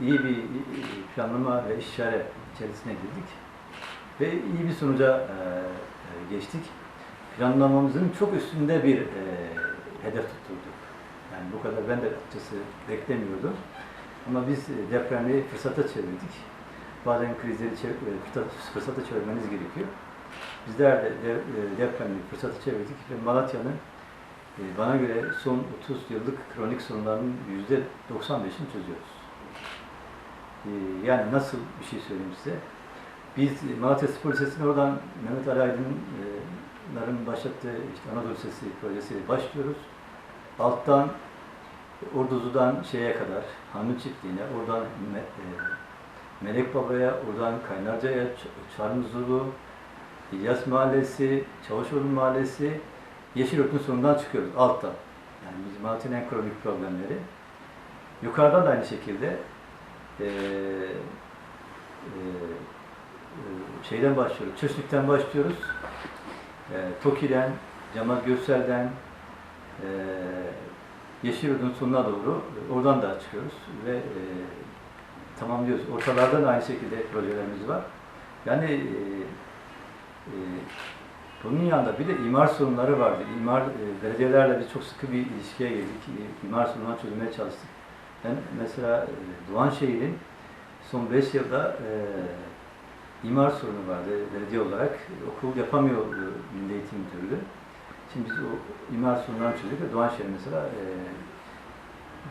iyi bir planlama ve işare içerisine girdik. Ve iyi bir sonuca e, e, geçtik. Planlamamızın çok üstünde bir e, hedef tutturduk. Yani bu kadar ben de açıkçası beklemiyordum. Ama biz depremi fırsata çevirdik. Bazen krizleri çev- fırsat- fırsata çevirmeniz gerekiyor. Bizler de de- depremi fırsata çevirdik ve Malatya'nın bana göre son 30 yıllık kronik sorunlarının %95'ini çözüyoruz. E, Yani nasıl bir şey söyleyeyim size? Biz Malatya Spor Lisesi'ne oradan Mehmet Ali Aydın'ın başlattığı işte Anadolu Sesi projesiyle başlıyoruz. Alttan Orduzu'dan şeye kadar, Hanlı Çiftliği'ne, oradan e, Melek Baba'ya, oradan Kaynarca'ya, Çarmızulu, İlyas Mahallesi, Çavuşoğlu Mahallesi, Yeşilyurt'un sonundan çıkıyoruz, alttan. Yani biz Malatya'nın en kronik problemleri. Yukarıdan da aynı şekilde eee, eee, şeyden başlıyoruz, Çöşlük'ten başlıyoruz. Eee Toki'den, Cemal Göksel'den, eee Yeşilyurt'un sonuna doğru e, oradan da çıkıyoruz ve eee tamamlıyoruz. Ortalardan da aynı şekilde projelerimiz var. Yani eee eee bunun yanında bir de imar sorunları vardı. İmar, e, belediyelerle biz çok sıkı bir ilişkiye girdik. E, imar sorunlarını çözmeye çalıştık. Ben mesela e, Doğanşehir'in son 5 yılda e, imar sorunu vardı belediye olarak. Okul yapamıyor Milli Eğitim Müdürlüğü. Şimdi biz o imar sorunlarını çözdük ve Doğanşehir mesela e,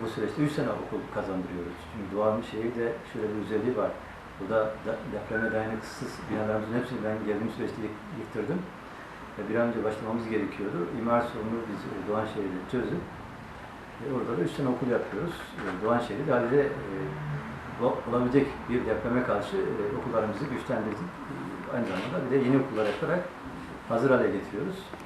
bu süreçte 3 sene okul kazandırıyoruz. Çünkü Doğanşehir'de şöyle bir özelliği var. Burada da- depreme dayanıksız binalarımızın hepsini ben geldiğim süreçte yık- yıktırdım. Ve bir an önce başlamamız gerekiyordu. İmar sorununu biz e, Doğanşehir'de çözdük. E, orada da 3 sene okul yapıyoruz. E, Doğanşehir'de halde e, olabilecek bir depreme karşı okullarımızı güçlendirdik. Aynı zamanda bir de yeni okullar yaparak hazır hale getiriyoruz.